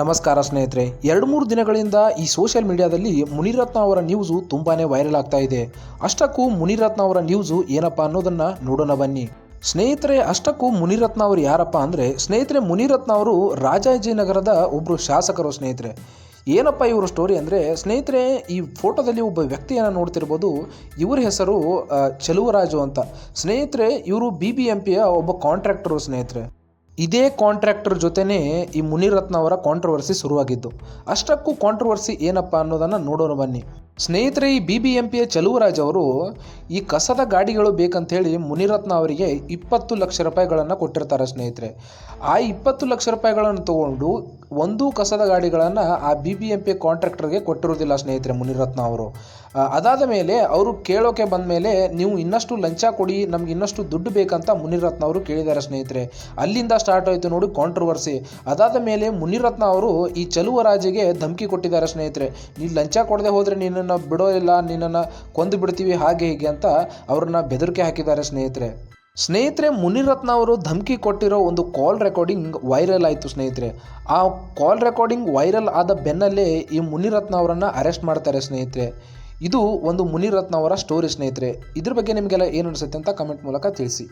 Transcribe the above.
ನಮಸ್ಕಾರ ಸ್ನೇಹಿತರೆ. ಎರಡು ಮೂರು ದಿನಗಳಿಂದ ಈ ಸೋಷಿಯಲ್ ಮೀಡಿಯಾದಲ್ಲಿ ಮುನಿರತ್ನ ಅವರ ನ್ಯೂಸು ತುಂಬಾ ವೈರಲ್ ಆಗ್ತಾ ಇದೆ. ಅಷ್ಟಕ್ಕೂ ಮುನಿರತ್ನ ಅವರ ನ್ಯೂಸು ಏನಪ್ಪ ಅನ್ನೋದನ್ನು ನೋಡೋಣ ಬನ್ನಿ. ಸ್ನೇಹಿತರೆ, ಅಷ್ಟಕ್ಕೂ ಮುನಿರತ್ನ ಅವರು ಯಾರಪ್ಪ ಅಂದರೆ, ಸ್ನೇಹಿತರೆ ಮುನಿರತ್ನ ಅವರು ರಾಜಾಜಿನಗರದ ಒಬ್ಬರು ಶಾಸಕರು ಸ್ನೇಹಿತರೆ. ಏನಪ್ಪ ಇವರ ಸ್ಟೋರಿ ಅಂದರೆ, ಸ್ನೇಹಿತರೆ ಈ ಫೋಟೋದಲ್ಲಿ ಒಬ್ಬ ವ್ಯಕ್ತಿಯನ್ನು ನೋಡ್ತಿರ್ಬೋದು. ಇವರ ಹೆಸರು ಚೆಲುವರಾಜು ಅಂತ. ಸ್ನೇಹಿತರೆ, ಇವರು ಬಿ ಬಿ ಎಂ ಪಿಯ ಒಬ್ಬ ಕಾಂಟ್ರಾಕ್ಟರು ಸ್ನೇಹಿತರೆ. ಇದೇ ಕಾಂಟ್ರಾಕ್ಟರ್ ಜೊತೆನೇ ಈ ಮುನಿರತ್ನ ಅವರ ಕಾಂಟ್ರವರ್ಸಿ ಶುರುವಾಗಿದ್ದು ಅಷ್ಟಕ್ಕೂ ಕಾಂಟ್ರವರ್ಸಿ ಏನಪ್ಪ ಅನ್ನೋದನ್ನು ನೋಡೋಣ ಬನ್ನಿ. ಸ್ನೇಹಿತರೆ, ಈ ಬಿ ಬಿ ಎಂ ಪಿಯ ಚಲುವರಾಜ್ ಅವರು ಈ ಕಸದ ಗಾಡಿಗಳು ಬೇಕಂತೇಳಿ ಮುನಿರತ್ನ ಅವರಿಗೆ ಇಪ್ಪತ್ತು ಲಕ್ಷ ರೂಪಾಯಿಗಳನ್ನು ಕೊಟ್ಟಿರ್ತಾರೆ ಸ್ನೇಹಿತರೆ. ಆ ಇಪ್ಪತ್ತು ಲಕ್ಷ ರೂಪಾಯಿಗಳನ್ನು ತಗೊಂಡು ಒಂದು ಕಸದ ಗಾಡಿಗಳನ್ನು ಆ ಬಿ ಬಿ ಎಂ ಪಿ ಕಾಂಟ್ರಾಕ್ಟರ್ಗೆ ಕೊಟ್ಟಿರೋದಿಲ್ಲ ಸ್ನೇಹಿತರೆ ಮುನಿರತ್ನ ಅವರು. ಅದಾದ ಮೇಲೆ ಅವರು ಕೇಳೋಕೆ ಬಂದ ಮೇಲೆ ನೀವು ಇನ್ನಷ್ಟು ಲಂಚ ಕೊಡಿ, ನಮ್ಗೆ ಇನ್ನಷ್ಟು ದುಡ್ಡು ಬೇಕಂತ ಮುನಿರತ್ನ ಅವರು ಕೇಳಿದ್ದಾರೆ ಸ್ನೇಹಿತರೆ. ಅಲ್ಲಿಂದ ಸ್ಟಾರ್ಟ್ ಆಯಿತು ನೋಡಿ ಕಾಂಟ್ರವರ್ಸಿ ಅದಾದ ಮೇಲೆ ಮುನಿರತ್ನ ಅವರು ಈ ಚಲುವರಾಜಿಗೆ ಧಮಕಿ ಕೊಟ್ಟಿದ್ದಾರೆ ಸ್ನೇಹಿತರೆ. ನೀನು ಲಂಚ ಕೊಡದೆ ಹೋದರೆ ನಿನ್ನನ್ನು ಇಲ್ಲ, ನಿನ್ನನ್ನು ಕೊಂದು ಬಿಡ್ತೀವಿ ಹಾಗೆ ಹೀಗೆ ಅಂತ ಅವ್ರನ್ನ ಬೆದರಿಕೆ ಹಾಕಿದ್ದಾರೆ ಸ್ನೇಹಿತರೆ. ಸ್ನೇಹಿತರೆ, ಮುನಿರತ್ನ ಅವರು ಧಮಕಿ ಕೊಟ್ಟಿರೋ ಒಂದು ಕಾಲ್ ರೆಕಾರ್ಡಿಂಗ್ ವೈರಲ್ ಆಯಿತು ಸ್ನೇಹಿತರೆ. ಆ ಕಾಲ್ ರೆಕಾರ್ಡಿಂಗ್ ವೈರಲ್ ಆದ ಬೆನ್ನಲ್ಲೇ ಈ ಮುನಿರತ್ನ ಅವರನ್ನು ಅರೆಸ್ಟ್ ಮಾಡ್ತಾರೆ ಸ್ನೇಹಿತರೆ. ಇದು ಒಂದು ಮುನಿರತ್ನ ಅವರ ಸ್ಟೋರಿ ಸ್ನೇಹಿತರೆ. ಇದ್ರ ಬಗ್ಗೆ ನಿಮಗೆಲ್ಲ ಏನು ಅನಿಸುತ್ತೆ ಅಂತ ಕಮೆಂಟ್ ಮೂಲಕ ತಿಳಿಸಿ.